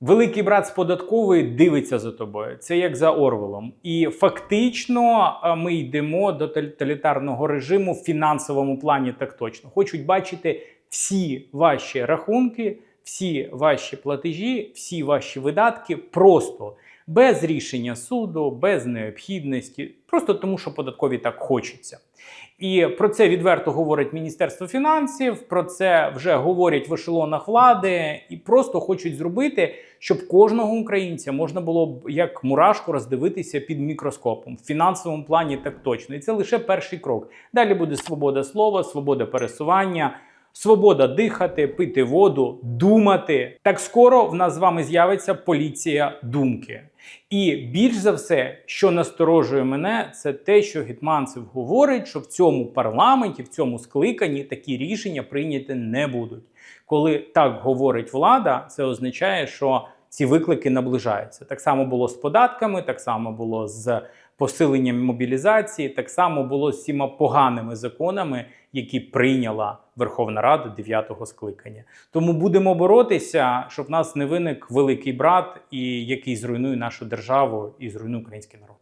Великий брат з податкової дивиться за тобою. Це як за Орвелом. І фактично ми йдемо до тоталітарного режиму в фінансовому плані так точно. Хочуть бачити всі ваші рахунки, всі ваші платежі, всі ваші видатки просто без рішення суду, без необхідності, просто тому, що податкові так хочеться. І про це відверто говорить Міністерство фінансів, про це вже говорять в ешелонах влади, і просто хочуть зробити, щоб кожного українця можна було б як мурашку роздивитися під мікроскопом в фінансовому плані так точно. І це лише перший крок. Далі буде свобода слова, свобода пересування. Свобода дихати, пити воду, думати. Так скоро в нас з вами з'явиться поліція думки. І більш за все, що насторожує мене, це те, що Гетманцев говорить, що в цьому парламенті, в цьому скликанні такі рішення прийняти не будуть. Коли так говорить влада, це означає, що ці виклики наближаються. Так само було з податками, так само було з посиленням мобілізації, так само було з всіма поганими законами, які прийняла Верховна Рада 9-го скликання. Тому будемо боротися, щоб в нас не виник великий брат, і який зруйнує нашу державу і зруйнує український народ.